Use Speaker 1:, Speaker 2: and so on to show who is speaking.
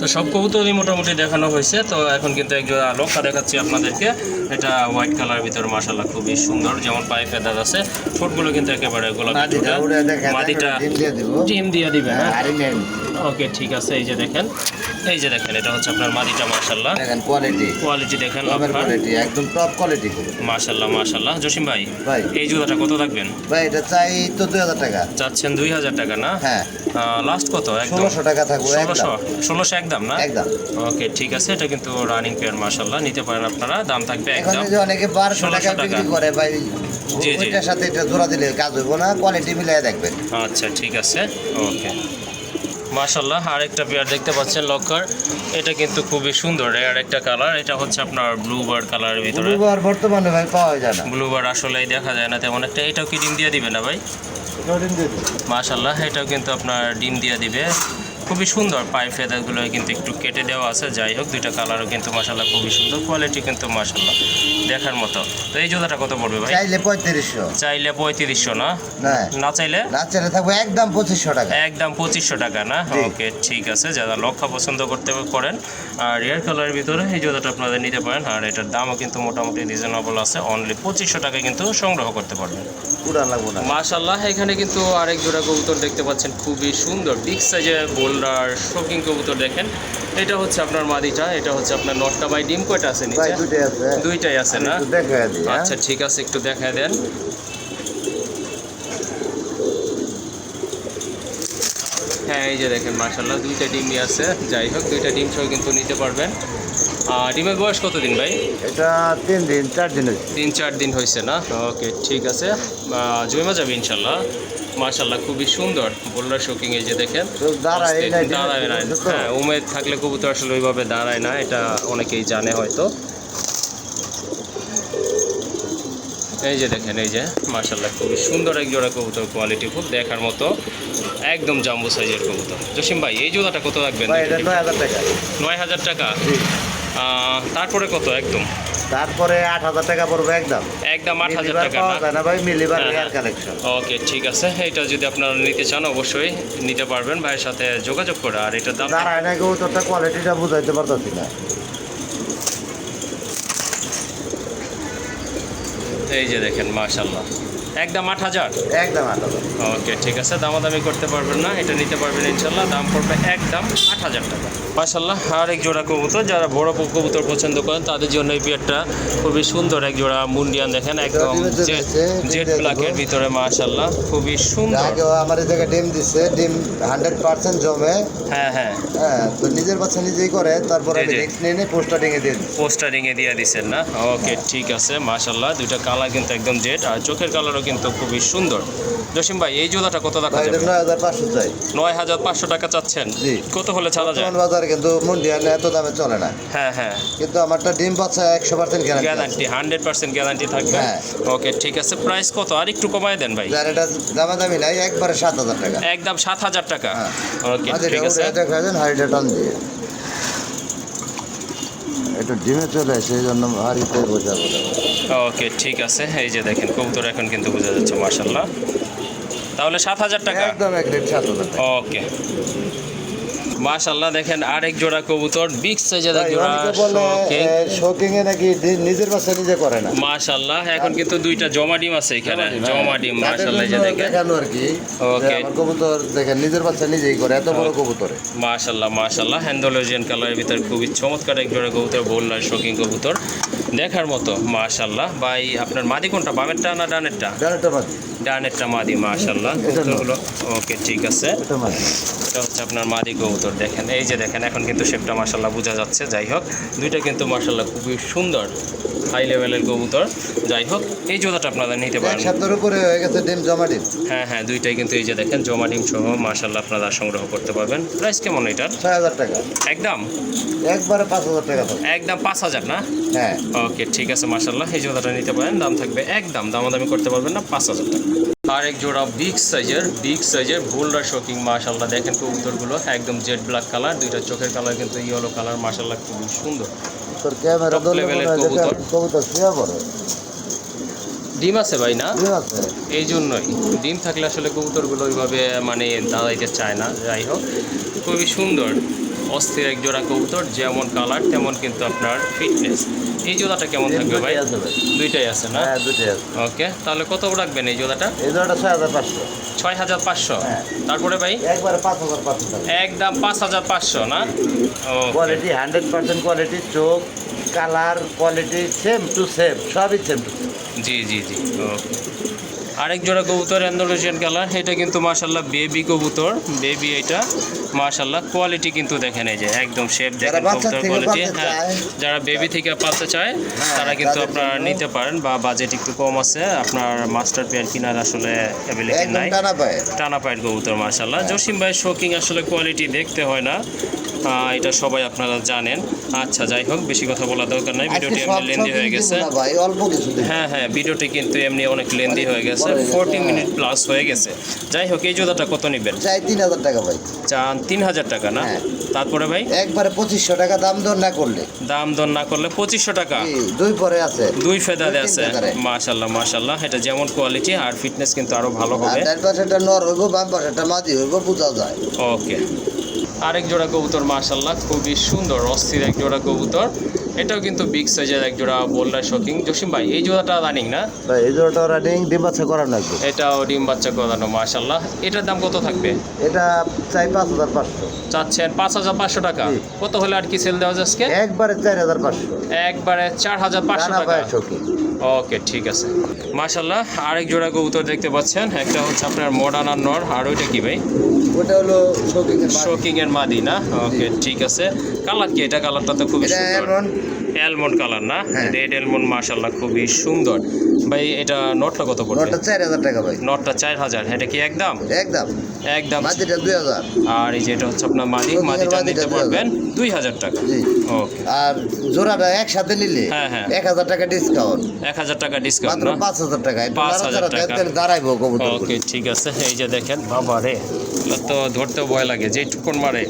Speaker 1: তো সব কবুতরই মোটামুটি দেখানো হয়েছে। তো এখন কিন্তু একজন লক্ষা দেখাচ্ছি আপনাদেরকে। এটা হোয়াইট কালার ভিতর মাসাল্লাহ খুবই সুন্দর যেমন পায়ে ফেদার আছে। ঠোঁটগুলো কিন্তু একেবারে গোলাপি
Speaker 2: মাদিটা ডিম দিয়ে দিব
Speaker 1: হ্যাঁ?
Speaker 2: আরে নেন।
Speaker 1: ওকে ঠিক আছে এই যে দেখেন। এই যে দেখেন এটা হচ্ছে আপনার মাদিটা মাসাল্লাহ
Speaker 2: দেখেন কোয়ালিটি
Speaker 1: কোয়ালিটি দেখেন
Speaker 2: কোয়ালিটি একদম টপ কোয়ালিটি
Speaker 1: মাশাল্লাহ মাশাল্লাহ জসিম ভাই
Speaker 2: ভাই।
Speaker 1: এই জুতাটা কত রাখবেন
Speaker 2: ভাই এটা চাই তো দুই হাজার টাকা।
Speaker 1: চাচ্ছেন দুই হাজার টাকা না?
Speaker 2: হ্যাঁ।
Speaker 1: লাস্ট কত? একদম।
Speaker 2: ষোলোশো টাকা থাকব
Speaker 1: ষোলোশো
Speaker 2: একদম।
Speaker 1: ষোলোশো একদম না?
Speaker 2: একদম।
Speaker 1: ওকে ঠিক আছে। এটা কিন্তু রানিং পেয়ার মাশাল্লাহ নিতে পারেন আপনারা। দাম থাকবে একদম।
Speaker 2: যে অনেকে বারোশো টাকা
Speaker 1: টাকা।
Speaker 2: বিক্রি করে ভাই
Speaker 1: জি, জি।
Speaker 2: ওইটার সাথে এটা জোড়া দিলে কাজ হইব না কোয়ালিটি মিলিয়ে দেখবেন।
Speaker 1: আচ্ছা ঠিক আছে। ওকে। মাশাল্লাহ আরেকটা পেয়ার দেখতে পাচ্ছেন লক্কার। এটা কিন্তু খুবই সুন্দর আর একটা কালার এটা হচ্ছে আপনার ব্লু বার্ড কালারের ভিতরে।
Speaker 2: ব্লুবার বর্তমানে ভাই পাওয়া যায় না।
Speaker 1: ব্লু বার্ড আসলেই দেখা যায় না তেমন একটা এটাও কি ডিম দিয়ে দিবে না ভাই?
Speaker 2: মাসাল্লাহ
Speaker 1: মাশাল্লাহ এটাও কিন্তু আপনার ডিম দিয়ে দিবে। খুবই সুন্দর পায়ে ফেদারগুলো কিন্তু একটু কেটে দেওয়া আছে যাই হোক দুইটা কালারও কিন্তু মাশাল্লাহ খুবই সুন্দর কোয়ালিটি কিন্তু মাশাল্লাহ দেখার মতো। তো এই জুতাটা কত পড়বে ভাই?
Speaker 2: চাইলে পঁয়ত্রিশশো।
Speaker 1: চাইলে পঁয়ত্রিশশো না?
Speaker 2: না।
Speaker 1: না চাইলে?
Speaker 2: থাকব একদম পঁচিশশো টাকা।
Speaker 1: একদম পঁচিশশো টাকা না? ওকে ঠিক আছে যারা লক্ষ্য পছন্দ করতে করেন আর রেয়ার কালারের ভিতরে এই জুতাটা আপনাদের নিতে পারেন আর এটার দামও কিন্তু মোটামুটি রিজনেবল আছে অনলি পঁচিশশো টাকায় কিন্তু সংগ্রহ করতে পারবেন।
Speaker 2: পুরা লাগবো না।
Speaker 1: মাশাল্লাহ এখানে কিন্তু আরেক জোড়া কবুতর দেখতে পাচ্ছেন খুবই সুন্দর বিগ সাইজের বোল্ডার শোকিং কবুতর দেখেন। এটা হচ্ছে আপনার মাদিটা এটা হচ্ছে আপনার নটটা বাই ডিম কয়টা আছে নিচে?
Speaker 2: দুইটাই আছে।
Speaker 1: না?
Speaker 2: হ্যাঁ?
Speaker 1: আচ্ছা ঠিক আছে একটু দেখা দেন। হ্যাঁ এই যে দেখেন মাশাল্লাহ দুইটা ডিমই আছে। যাই হোক দুইটা ডিম সহ কিন্তু নিতে পারবেন। আর ডিমের বয়স কতদিন ভাই?
Speaker 2: এটা তিন দিন চার দিন
Speaker 1: তিন চার দিন হয়েছে না? ওকে ঠিক আছে। জমে যাবে ইনশাল্লাহ মাশাল্লাহ খুবই সুন্দর। বোল্ডার শোকিং এই যে দেখেন
Speaker 2: দাঁড়ায়
Speaker 1: না হ্যাঁ উমেদ থাকলে কবুতর আসলে ওইভাবে দাঁড়ায় না এটা অনেকেই জানে হয়তো। এই যে দেখেন এই যে মাশাল্লাহ খুবই সুন্দর এক জোড়া কবুতর কোয়ালিটি খুব দেখার মতো একদম জাম্বু সাইজের কবুতর। জসিম ভাই এই জোড়াটা কত রাখবেন?
Speaker 2: নয় হাজার টাকা।
Speaker 1: নয় হাজার টাকা? তারপরে কত একদম?
Speaker 2: তারপরে আট হাজার টাকা পড়বে একদম।
Speaker 1: একদম আট হাজার টাকা না?
Speaker 2: ভাই মিলিবার
Speaker 1: হ্যাঁ, হ্যাঁ।
Speaker 2: কালেকশন
Speaker 1: ওকে ঠিক আছে। এটা যদি আপনারা নিতে চান অবশ্যই নিতে পারবেন ভাইয়ের সাথে যোগাযোগ করে। আর এটার দাম
Speaker 2: দাঁড়ায় না কেউ তোরটা কোয়ালিটিটা বুঝাইতে পারতাছি না।
Speaker 1: এই যে দেখেন মাশাল্লাহ একদম আট হাজার?
Speaker 2: একদম আট হাজার।
Speaker 1: ওকে ঠিক আছে। দামাদামি করতে পারবেন না এটা নিতে পারবেন ইনশাল্লাহ। দাম পড়বে একদম আট হাজার টাকা। মাশাল্লাহ আর এক জোড়া কবুতর। যারা বড় কবুতর পছন্দ করেন তাদের জন্য এই বিয়ারটা খুবই সুন্দর এক জোড়া মুন্ডিয়ান দেখেন একদম জেড ব্ল্যাকের ভিতরে মাশাল্লাহ খুবই সুন্দর।
Speaker 2: আগে আমার এই জায়গায় ডিম দিচ্ছে ডিম হান্ড্রেড পার্সেন্ট জমে।
Speaker 1: হ্যাঁ হ্যাঁ।
Speaker 2: হ্যাঁ তো নিজের বাচ্চা নিজেই করে তারপর
Speaker 1: জি।
Speaker 2: নিয়ে নিয়ে পোস্টারিংয়ে দিয়ে
Speaker 1: পোস্টারিংয়ে দিয়ে দিচ্ছেন না? ওকে ঠিক আছে মাশাল্লাহ দুইটা কালার কিন্তু একদম জেড আর চোখের কালারও কিন্তু খুবই সুন্দর। জসিম ভাই এই জোড়াটা কত
Speaker 2: এটা
Speaker 1: যাবে?
Speaker 2: নয় হাজার পাঁচশো চাই।
Speaker 1: নয় হাজার পাঁচশো টাকা চাচ্ছেন।
Speaker 2: জি।
Speaker 1: কত হলে ছাড়া যায়?
Speaker 2: বাজারে কিন্তু মুন্ডিয়ান এত দামে চলে না।
Speaker 1: হ্যাঁ হ্যাঁ।
Speaker 2: কিন্তু আমারটা ডিম বাচ্চা একশো percent guarantee
Speaker 1: guarantee hundred percent guarantee থাকবে।
Speaker 2: হ্যাঁ।
Speaker 1: ওকে ঠিক আছে। প্রাইস কত? আর একটু কমায় দেন ভাই।
Speaker 2: এটা দামাদামি নাই একবারে সাত হাজার টাকা।
Speaker 1: একদম সাত হাজার টাকা।
Speaker 2: হ্যাঁ।
Speaker 1: ওকে
Speaker 2: আচ্ছা
Speaker 1: ঠিক আছে
Speaker 2: এটা খাবেন হাড়িটা টান দিয়ে একটু ডিমে চলে সেই জন্য হাড়িতে বোঝাবো
Speaker 1: ওকে ঠিক আছে। এই যে দেখেন কবুতর এখন কিন্তু বোঝা যাচ্ছে মার্শাল্লাহ তাহলে সাত হাজার টাকা?
Speaker 2: একদম এক রেট সাত হাজার
Speaker 1: ওকে। মাশাল্লাহ দেখেন আরেক জোড়া কবুতর বিগ সাইজের এক জোড়া
Speaker 2: শোকিং এ নাকি নিজের বাচ্চা নিজে করে না।
Speaker 1: মাশাল্লাহ এখন কিন্তু দুইটা জমা ডিম আছে এখানে। জমা ডিম
Speaker 2: তাদের
Speaker 1: মাশাল্লাহ এই যে দেখেন।
Speaker 2: দেখানো আর কি
Speaker 1: ওকে।
Speaker 2: কবুতর দেখেন নিজের বাচ্চা নিজেই করে এত বড় কবুতরে।
Speaker 1: মাশাল্লাহ মাশাল্লাহ হ্যান্ডোলোজিয়ান কালারের ভিতরে খুবই চমৎকার এক জোড়া কবুতর বোল্লার শোকিং কবুতর। দেখার মতো মাশাল্লাহ ভাই আপনার মাদি কোনটা বামেরটা না ডানেরটা?
Speaker 2: ডানেরটা মাঝি
Speaker 1: ডানেরটা মাদি মাশাল্লাহ। ওকে ঠিক আছে।
Speaker 2: এটা মাঝি
Speaker 1: এটা হচ্ছে আপনার মাদি কবুতর। দেখেন এই যে দেখেন এখন কিন্তু শেপটা মাশাল্লাহ বোঝা যাচ্ছে। যাই হোক দুইটা কিন্তু মাশাল্লাহ খুবই সুন্দর হাই লেভেলের কবুতর। যাই হোক এই জোড়াটা আপনারা নিতে পারেন।
Speaker 2: সপ্তাহের উপরে হয়ে গেছে ডিম জমা ডিম।
Speaker 1: হ্যাঁ হ্যাঁ দুইটাই কিন্তু এই যে দেখেন জমা ডিম সহ মার্শাল্লাহ আপনারা সংগ্রহ করতে পারবেন। প্রাইস কেমন এটার?
Speaker 2: ছয় হাজার টাকা।
Speaker 1: একদম?
Speaker 2: একবারে পাঁচ হাজার টাকা
Speaker 1: একদম পাঁচ হাজার না?
Speaker 2: হ্যাঁ।
Speaker 1: ওকে ঠিক আছে মাশাল্লাহ এই জোড়াটা নিতে পারেন। দাম থাকবে একদম দামাদামি করতে পারবেন না পাঁচ হাজার টাকা। আর এক জোড়া বিগ সাইজের বিগ সাইজের বোল্ডার শকিং মাশাল্লাহ দেখেন কবুতরগুলো একদম জেড ব্ল্যাক কালার দুইটা চোখের কালার কিন্তু ইয়েলো কালার মাশাল্লাহ খুবই সুন্দর। ডিম আছে ভাই না?
Speaker 2: ডিম আছে।
Speaker 1: এই জন্যই। ডিম থাকলে আসলে কবুতরগুলো ওইভাবে মানে দাঁড়াইতে চায় না। যাই হোক খুবই সুন্দর অস্থির এক জোড়া কবুতর যেমন কালার তেমন কিন্তু আপনার ফিটনেস এই জোড়াটা কেমন থাকবে ভাই? দুইটাই আছে না?
Speaker 2: হ্যাঁ দুইটাই আছে।
Speaker 1: ওকে তাহলে কত রাখবেন এই জোড়াটা?
Speaker 2: এই জোড়াটা ছয় হাজার পাঁচশো।
Speaker 1: ছয় হাজার পাঁচশো?
Speaker 2: হ্যাঁ।
Speaker 1: তারপরে ভাই?
Speaker 2: একবারে পাঁচ হাজার পাঁচশো
Speaker 1: একদম পাঁচ হাজার পাঁচশো না?
Speaker 2: কোয়ালিটি হান্ড্রেড পার্সেন্ট কোয়ালিটি চোখ colour quality same to same সবই সেম টু
Speaker 1: জি জি জি ওকে। আরেক জোড়া কবুতর অ্যান্ডোলেশিয়ান কালার এটা কিন্তু মাশাল্লাহ বেবি কবুতর বেবি এটা মাশাল্লাহ কোয়ালিটি কিন্তু দেখেন এই যে একদম শেপ দেখেন কবুতর কোয়ালিটি হ্যাঁ যারা বেবি থেকে পালতে চায় তারা কিন্তু আপনারা নিতে পারেন বা বাজেট একটু কম আছে আপনার মাস্টার পেয়ার কেনার আসলে
Speaker 2: একদম
Speaker 1: নাই।
Speaker 2: টানা
Speaker 1: পায়ের। কবুতর মার্শাল্লাহ জসিম ভাই শোকিং আসলে কোয়ালিটি দেখতে হয় না। এটা সবাই আপনারা জানেন। আচ্ছা যাই হোক বেশি কথা বলা দরকার নাই। ভিডিওটি এমনি লেন্দি হয়ে গেছে। হ্যাঁ হ্যাঁ ভিডিওটি কিন্তু এমনি অনেক লেন্দি হয়ে গেছে।
Speaker 2: বলেন,
Speaker 1: ফোরটি। মিনিট প্লাস হয়ে গেছে। যাই হোক এই জোদাটা কত নেবেন?
Speaker 2: চাই তিন হাজার টাকা ভাই।
Speaker 1: চান তিন হাজার টাকা না?
Speaker 2: হ্যাঁ।
Speaker 1: তারপরে ভাই?
Speaker 2: একবারে পঁচিশশো টাকা দাম দর না করলে।
Speaker 1: দাম দর না করলে পঁচিশশো টাকা।
Speaker 2: দুই পরে আছে।
Speaker 1: দুই ফেদারে আছে। মাশাল্লাহ মাশাল্লাহ। এটা যেমন কোয়ালিটি আর ফিটনেস কিন্তু আরও ভালো হবে।
Speaker 2: ডান পাশেটা নর হইব বাম পাশেটা মাদি হইব বোঝা যায়।
Speaker 1: ওকে আরেক জোড়া কবুতর মাশাল্লাহ খুবই সুন্দর অস্থির এক জোড়া কবুতর। এটাও কিন্তু বিগ সাইজের এক জোড়া বোল্ডার শকিং জসিম ভাই এই জোড়াটা রানিং না?
Speaker 2: ভাই এই জোড়াটা রানিং ডিম বাচ্চা করা লাগবে
Speaker 1: এটাও ডিম বাচ্চা করানো মাশাল্লাহ এটার দাম কত থাকবে?
Speaker 2: এটা চাই পাঁচ হাজার পাঁচশো।
Speaker 1: চাচ্ছেন পাঁচ হাজার পাঁচশো টাকা। কত হলে আর কি সেল দেওয়া যায় আজকে?
Speaker 2: একবারে চার হাজার পাঁচশো।
Speaker 1: একবারে চার হাজার পাঁচশো টাকা। ওকে ঠিক আছে। মাশাল্লাহ আরেক জোড়া কবুতর দেখতে পাচ্ছেন। একটা হচ্ছে আপনার মডার্ন আর নর আর ওইটা কি ভাই?
Speaker 2: ওটা হলো শোকিং
Speaker 1: এর মাদি না? ওকে ঠিক আছে। কালার কি? এটা কালারটা তো খুবই সুন্দর। অ্যালমন্ড কালার না। রেড অ্যালমন্ড মাশাল্লাহ খুবই সুন্দর। ভাই এটা নটটা কত পড়বে
Speaker 2: চার হাজার টাকা ভাই।
Speaker 1: নটটা চার হাজার। এটা কি একদম?
Speaker 2: একদম।
Speaker 1: একদম।
Speaker 2: মাদিটা দুই হাজার।
Speaker 1: আর এই যে এটা হচ্ছে আপনার মাদি মাদিটা নিতে পারবেন দুই হাজার টাকা।
Speaker 2: জি।
Speaker 1: ওকে
Speaker 2: আর জোড়াটা একসাথে নিলে
Speaker 1: হ্যাঁ, হ্যাঁ।
Speaker 2: এক হাজার টাকা ডিসকাউন্ট
Speaker 1: এক হাজার টাকা ডিসকাউন্ট
Speaker 2: মাত্র
Speaker 1: না?
Speaker 2: পাঁচ হাজার টাকা। একটু
Speaker 1: পাঁচ হাজার
Speaker 2: নাড়াচাড়া দেন,
Speaker 1: টাকা।
Speaker 2: তাহলে দাঁড়াইবো কবুতর
Speaker 1: ওকে ঠিক আছে। এই যে দেখেন বাবা রে তো ধরতেও ভয় লাগে যে টুকুন মারে।